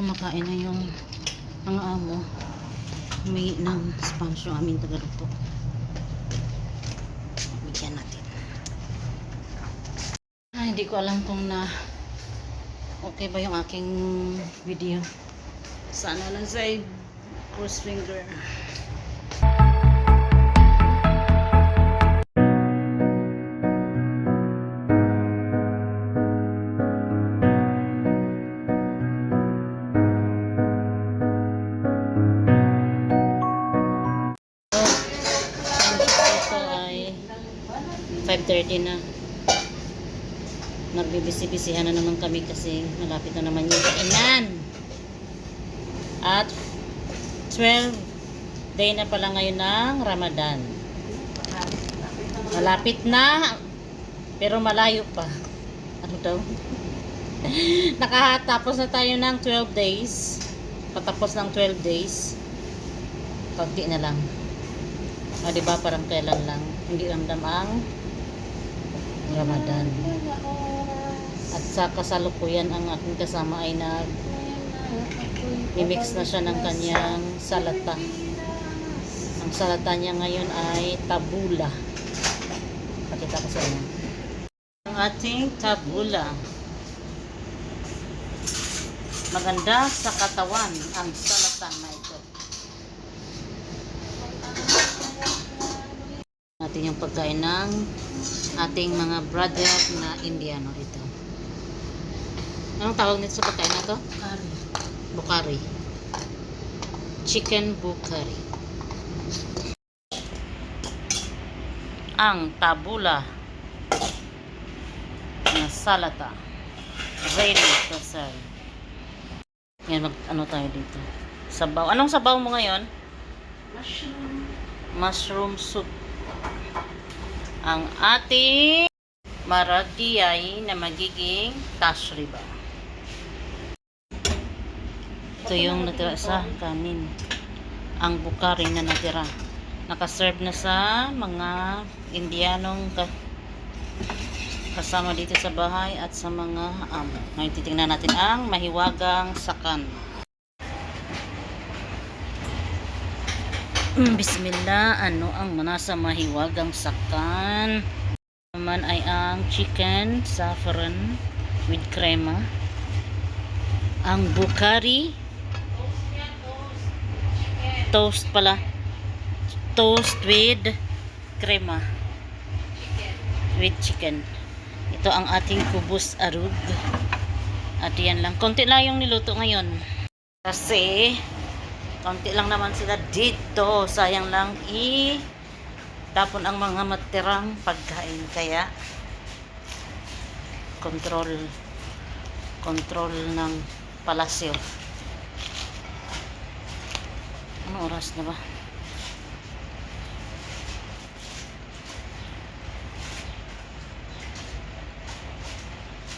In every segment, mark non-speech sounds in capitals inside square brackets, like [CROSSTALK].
kumakain na yung mga amo. Humingi ng sponsor yung aming tagaluto. Bigyan natin. Ah, hindi ko alam kung na okay ba yung aking video. Sana lang sa cross finger. 5.30 na. Nagbibisi-bisihan na naman kami kasi malapit na naman yung kainan. At 12 day na pala ngayon ng Ramadan. Malapit na, pero malayo pa. Ano daw? [LAUGHS] Nakatapos na tayo ng 12 days. Patapos ng 12 days. Konti na lang. O, di ba parang kailan lang. Hindi ramdam ang Ramadan. At sa kasalukuyan ang aking kasama ay nag i-mix na siya ng kanyang salata. Ang salata niya ngayon ay tabula. Pakita ko sa inyo. Ang ating tabula. Maganda sa katawan ang salata na ito. Natin yung pagkain ng ating mga brother na Indiano ito. Anong tawag nito sa pagkain na to? Kari. Bukari. Chicken bukari. Ang tabula na salata. Ready to serve. Yan, mag, ano tayo dito? Sabaw. Anong sabaw mo ngayon? Mushroom. mushroom soup. Ang ating maragiyay na magiging tashriba. Ito yung natira sa kanin. Ang bukari na natira. Nakaserve na sa mga Indianong ka kasama dito sa bahay at sa mga amo. Ngayon titingnan natin ang mahiwagang sakan. Bismillah, ano ang nasa mahiwagang sakan? Naman ay ang chicken saffron with crema. Ang bukari toast pala. Toast with crema. With chicken. Ito ang ating kubus arug. At yan lang. Konti lang yung niluto ngayon. Kasi Kaunti lang naman sila dito. Sayang lang i tapon ang mga matirang pagkain. Kaya control control ng palasyo. Ano oras na ba?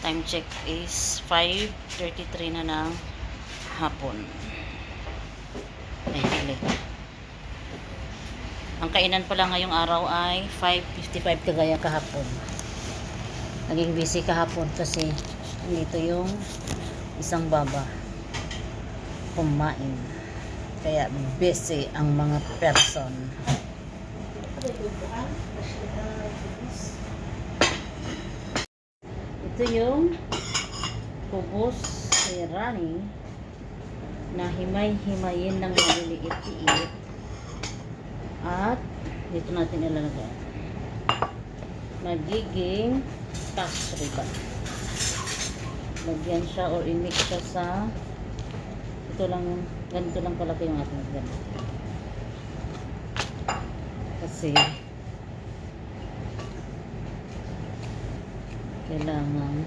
Time check is 5.33 na ng hapon. Ay, hili. Ang kainan pala ngayong araw ay 5.55 kagaya kahapon. Naging busy kahapon kasi nito yung isang baba kumain. Kaya busy ang mga person. Ito yung kubos ni Rani na himay-himayin ng maliliit-liit at dito natin ilalagay. Magiging tax riba lagyan siya or i-mix siya sa ito lang ganito lang kalaki yung ating ganito. Kasi kailangan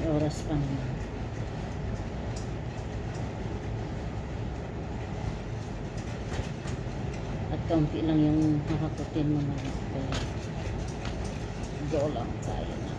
May oras pa naman. At kaunti lang yung hakaputin mo na kaya go lang tayo na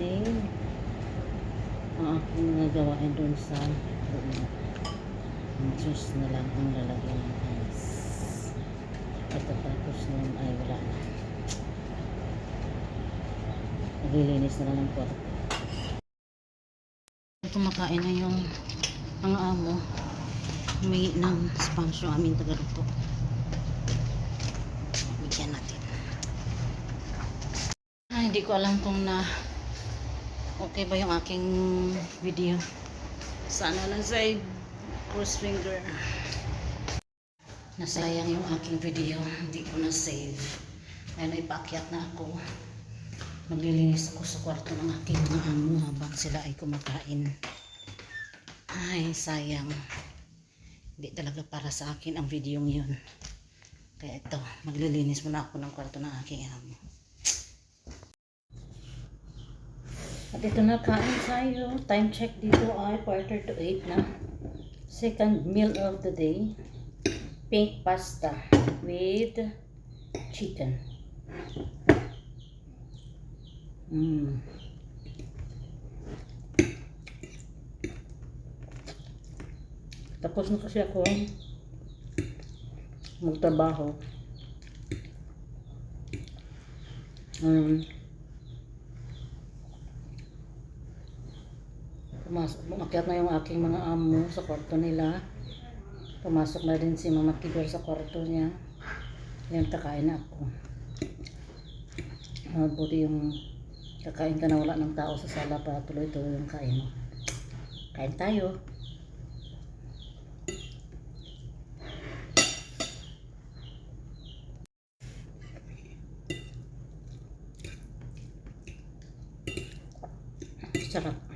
din ang aking gawain doon sa room. Ang juice na lang ang lalagyan ng ice. Pagkatapos nun ay wala na. Naglilinis na lang ng kwarto. Kumakain na yung mga amo. Humingi ng yung aming tagaluto. Bigyan natin. Ay, hindi ko alam kung na okay ba yung aking video. Sana lang sa cross finger. Nasayang yung aking video. Hindi ko na save. Ayun, ipaakyat na ako. Maglilinis ako sa kwarto ng aking mga amo habang sila ay kumakain. Ay, sayang. Hindi talaga para sa akin ang video yun. Kaya ito, maglilinis muna ako ng kwarto ng aking amo. At ito na, kain tayo. Time check dito ay quarter to 8 na. Second meal of the day. Pink pasta with chicken. Mm. Tapos na kasi ako magtrabaho. Um, pumasok, umakyat na yung aking mga amo sa kwarto nila. Pumasok na din si Mama Kibir sa kwarto niya. Ngayon kakain na ako. Mabuti yung kakain ka na wala ng tao sa sala para tuloy-tuloy yung kain mo. Kain tayo. Sarap.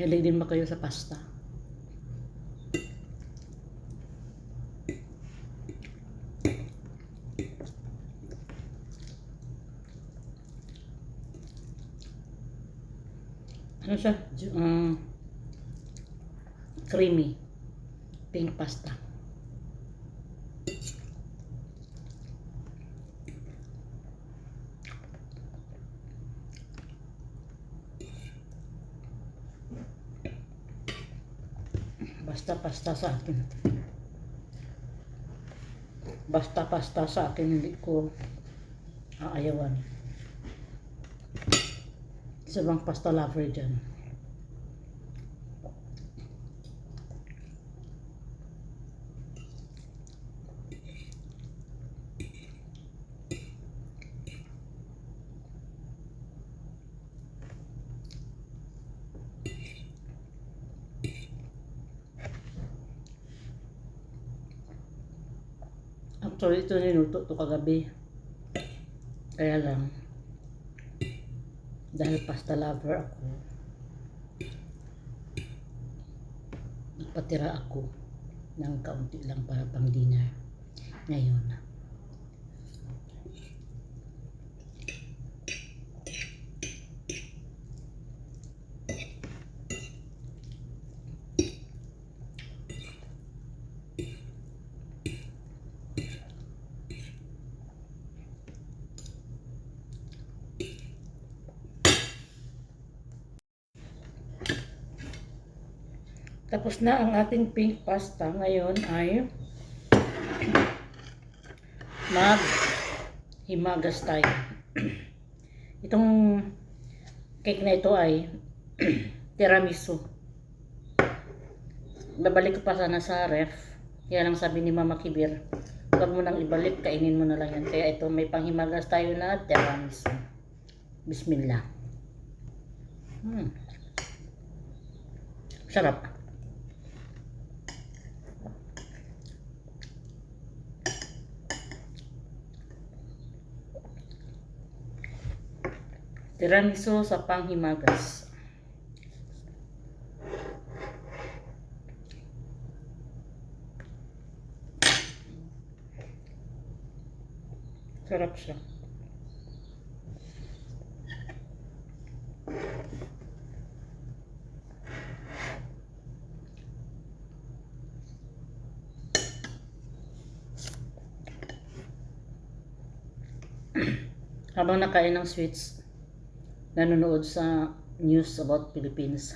Mahilig din ba kayo sa pasta? Ano siya? Um, creamy. Pink pasta. Basta pasta sa akin. Basta pasta sa akin, hindi ko aayawan. Isa bang pasta lover dyan? Actually, ito niluto to kagabi. Kaya lang, dahil pasta lover ako, nagpatira ako ng kaunti lang para pang dinner ngayon. Tapos na ang ating pink pasta. Ngayon ay mag himagas tayo. [CLEARS THROAT] Itong cake na ito ay [CLEARS THROAT] tiramisu. Babalik ko pa sana sa ref. Kaya lang sabi ni Mama Kibir, huwag mo nang ibalik, kainin mo na lang yan. Kaya ito may panghimagas tayo na tiramisu. Bismillah. Hmm. Sarap. Tiramisu sa panghimagas. Sarap siya. [CLEARS THROAT] Habang nakain ng sweets, nanonood sa news about Philippines.